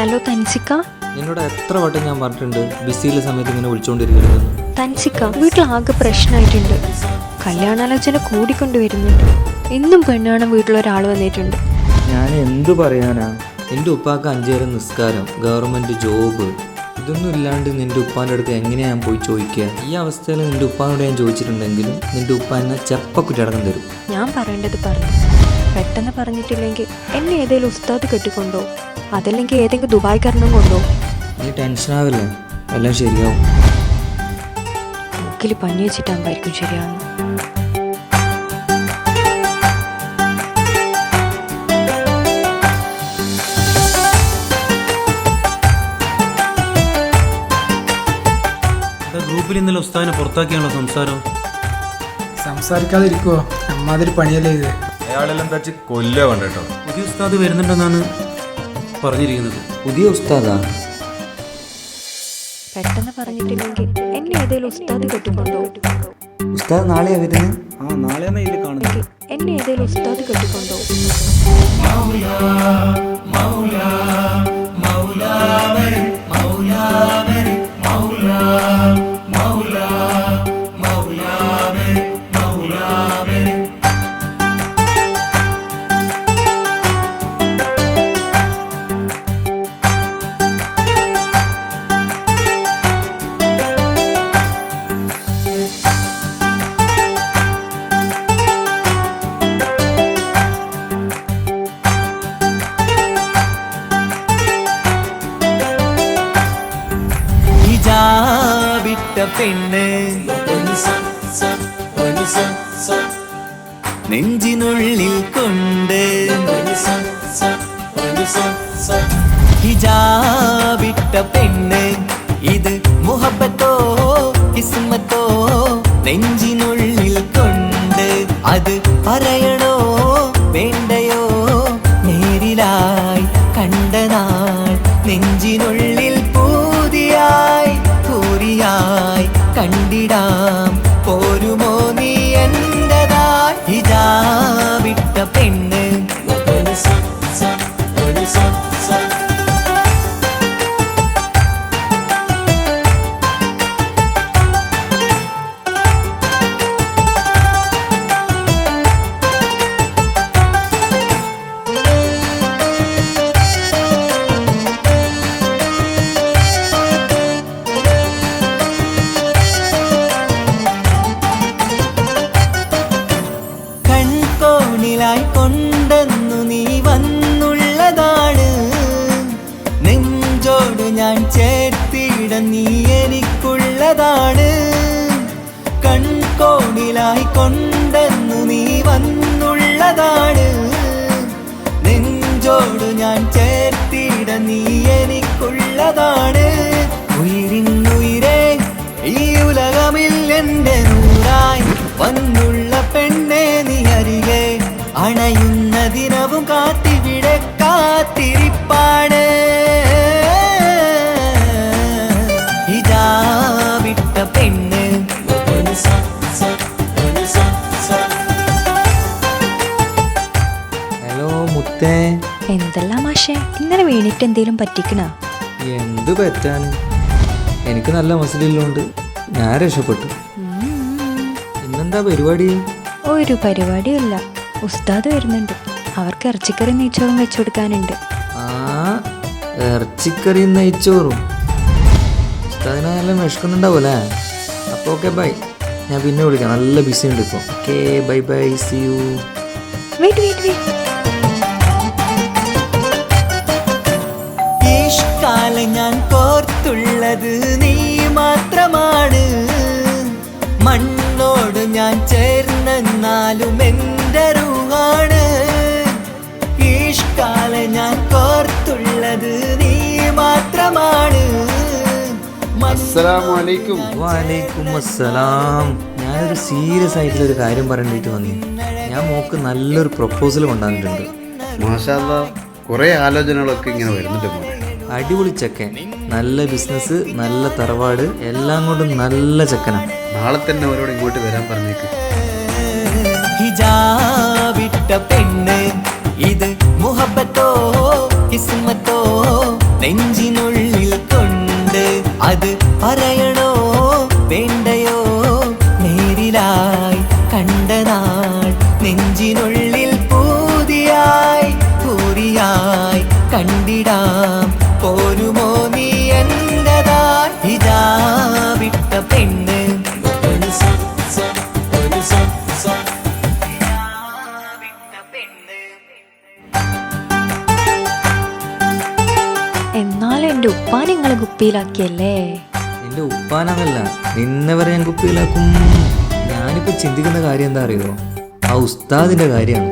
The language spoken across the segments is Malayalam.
തൻസിക്ക. നിന്നോട് എത്ര വട്ടം ഞാൻ പറഞ്ഞിട്ടുണ്ട് ബിസിയിലെ സമയത്ത് ഇങ്ങനെ വിളിച്ചുകൊണ്ടിരിക്കരുതെന്ന് തൻസിക്ക വീട്ടിൽ ആകെ പ്രശ്നമായിട്ടുണ്ട് കല്യാണാലോചന കൂടിക്കൊണ്ടുവരുന്നുണ്ട് എന്നും പെണ്ണാണ് വീട്ടിലൊരാൾ വന്നിട്ടുണ്ട്. ഞാൻ എന്തു പറയാനാ? നിന്റെ ഉപ്പാക്ക് അഞ്ചേരം നിസ്കാരം ഗവൺമെന്റ് ജോബ് ഇതൊന്നും ഇല്ലാണ്ട് നിന്റെ ഉപ്പാന്റെ അടുത്ത് എങ്ങനെയാ ഞാൻ പോയി ചോദിക്കുക? ഈ അവസ്ഥയിൽ നിന്റെ ഉപ്പാനോട് ഞാൻ ചോദിച്ചിട്ടുണ്ടെങ്കിലും നിന്റെ ഉപ്പ എന്നെ ചെപ്പക്കുറ്റടക്കം തരും. ഞാൻ പറയേണ്ടത് പറഞ്ഞു. പെട്ടെന്ന് പറഞ്ഞിട്ടില്ലെങ്കിൽ എന്നെ ഏതെങ്കിലും ഉസ്താദ് കെട്ടിക്കൊണ്ടോ? അതല്ലെങ്കിൽ ഏതെങ്കിലും ദുബായ് കാരണം കൊണ്ടോ? നീ ടെൻഷനാവില്ലേ എല്ലാം ശരിയാവും. മൂക്കിൽ പഞ്ഞി വെച്ചിട്ടാകുമ്പോഴായിരിക്കും ശരിയാവുന്നു ഗ്രൂപ്പിൽ ഇന്നലെ ഉസ്താദിനെ പുറത്താക്കിയാണോ സംസാരം. സംസാരിക്കാതിരിക്കുവോ? അമ്മാതിരി പണിയല്ലേ ഇത്. അയാളെല്ലാം തച്ച് കൊല്ല കണ്ടോ. പുതിയ ഉസ്താദ് വരുന്നുണ്ടെന്നാണ് പറഞ്ഞിരിക്കുന്നത്. പുതിയ ഉസ്താദാ. പെട്ടെന്ന് പറഞ്ഞിട്ടില്ലെങ്കിൽ എന്നെ ഏതെങ്കിലും ഉസ്താദ് കെട്ടിക്കൊണ്ടോ? ഉസ്താദ് നാളെയാ വരുന്നത് ആ നാളെയാണ് ഇതിൽ കാണുന്നത്. എന്നെ ഏതെങ്കിലും ഉസ്താദ് കെട്ടിക്കൊണ്ടോ? ഹിജാബിട്ട പെണ്ണ് നെഞ്ചിനുള്ളിൽ കൊണ്ട് ഹിജാബിട്ട പെണ്ണ്. ഇത് മുഹബത്തോ കിസ്മത്തോ നെഞ്ചിനുള്ളിൽ കൊണ്ട്. അത് പറയണോ? വേണ്ടയോ വന്നുള്ള പെണ്ണേ നീ അരികെ അണയുന്ന ദിനവും കാത്തിവിടെ കാത്തിരിപ്പാണ്. ഇതാ വിട്ട പെണ്ണ്. ഹലോ മുത്തേ. എന്തെല്ലാം മാഷേ? ഇന്നലെ വീണിട്ട് എന്തേലും പറ്റിക്കണ? എന്ത് പറ്റാൻ? എനിക്ക് നല്ല മസിലുള്ളതുകൊണ്ട് ഞാൻ രക്ഷപ്പെട്ടു. ഇന്നെന്താ പരിപാടി? ഒരു പരിപാടിയല്ല ഉസ്താദ് വരുന്നുണ്ട്. അവർക്ക് ഇറച്ചിക്കറി നെയ്ച്ചോറും വെച്ചു കൊടുക്കാനുണ്ട്. ആ ഇറച്ചിക്കറിയും നെയ്ച്ചോറും. ഉസ്താദിനെ നല്ല വിഷക്കുന്നുണ്ടാവൂലേ അപ്പോൾ ഓക്കെ ബൈ ഞാൻ പിന്നെ വിളിക്കാം. നല്ല ബിസി ഉണ്ട് ഇപ്പോൾ okay bye bye see you wait wait wait ചേർന്നെന്നാലും എന്റെ റൂഹാണ് ഇഷ്കാലം ഞാൻ കോർത്തുള്ളത് നീ മാത്രമാണ്. വാലൈക്കും അസ്സലാം. ഞാനൊരു സീരിയസ് ആയിട്ടുള്ള ഒരു കാര്യം പറയേണ്ടിട്ട് വന്നു. ഞാൻ മോക്ക് നല്ലൊരു പ്രപ്പോസൽ കൊണ്ടുവന്നിട്ടുണ്ട്. മാഷാല്ല കുറെ ആലോചനകളൊക്കെ ഇങ്ങനെ വരുന്നുണ്ട് മോനെ അടിപൊളി ചെക്കൻ. നല്ല ബിസിനസ് നല്ല തറവാട് എല്ലാം കൊണ്ടും നല്ല ചെക്കനാണ് നാളെ തന്നെ അവരോട് ഇങ്ങോട്ട് വരാൻ പറഞ്ഞേക്ക്. ഹിജാബിട്ട പെണ്ണ്. ഇത് മുഹബത്തോ കിസ്മത്തോ നെഞ്ചിനുള്ളിൽ കൊണ്ട്. അത് പറയണോ? വേണ്ടയോ എന്റെ ഉപ്പാൻ നിങ്ങളെ കുപ്പിയിലാക്കിയല്ലേ? നിന്റെ ഉപ്പാനാണല്ല നിന്നെ വരെ ഞാൻ കുപ്പിയിലാക്കും. ഞാനിപ്പോ ചിന്തിക്കുന്ന കാര്യം എന്താ അറിയോ ആ ഉസ്താദിന്റെ കാര്യമാണ്.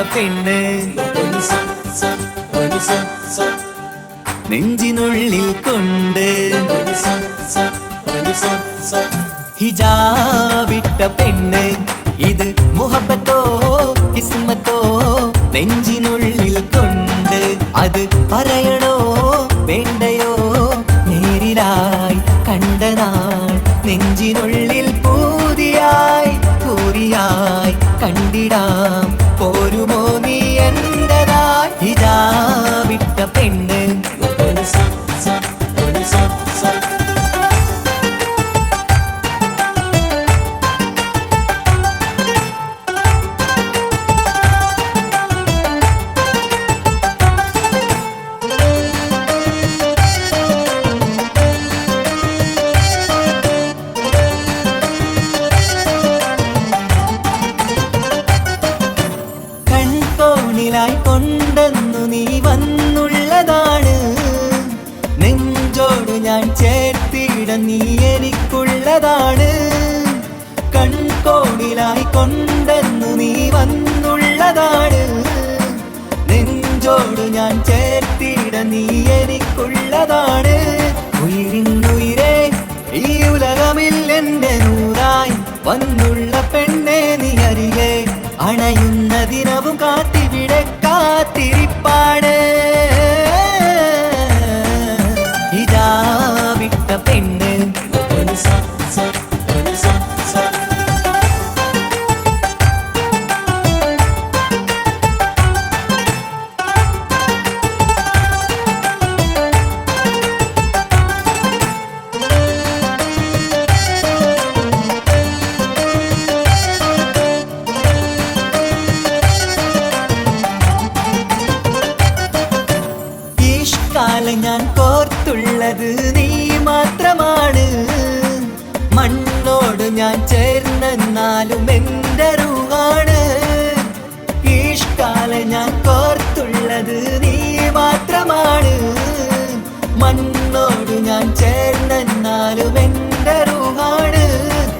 ഹിജാബിട്ട പെണ്ണ് നെഞ്ചിനുള്ളിൽ കൊണ്ട് ഹിജാവിട്ട പെണ്ണ്. ഇത് മുഹബത്തോ കിസ്മത്തോ നെഞ്ചിനുള്ളിൽ കൊണ്ട്. അത് പറയണോ? ചേർത്തിട നീ എനിക്കുള്ളതാണ്. കൺകോണിലായി കൊണ്ടെന്നു നീ വന്നുള്ളതാണ്. നെഞ്ചോട് ഞാൻ ചേർത്തിട നീ എനിക്കുള്ളതാണ്. ഉയിരിന്നുയിരേ ഈ ഉലകമിൽ നൂറായി വന്നുള്ള പെണ്ണേ നീ അറിയേ. അണയുന്ന ദിനവും കാത്തിവിടെ ഈഷ്കാലം ഞാൻ കോർത്തുള്ളത് നീ മാത്രമാണ്. മണ്ണോട് ഞാൻ ചേർന്നെന്നാലും എന്റെ റൂഹാണ്.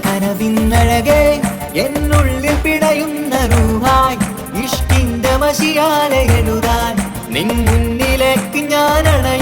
കനവിന്നഴകെ എന്നുള്ളിൽ പിടയുന്ന റൂഹായി. ഇഷ്കിന്റെ മഷിയാലെ എഴുതാൻ നിൻ മുന്നിലേക്ക് ഞാൻ അണയും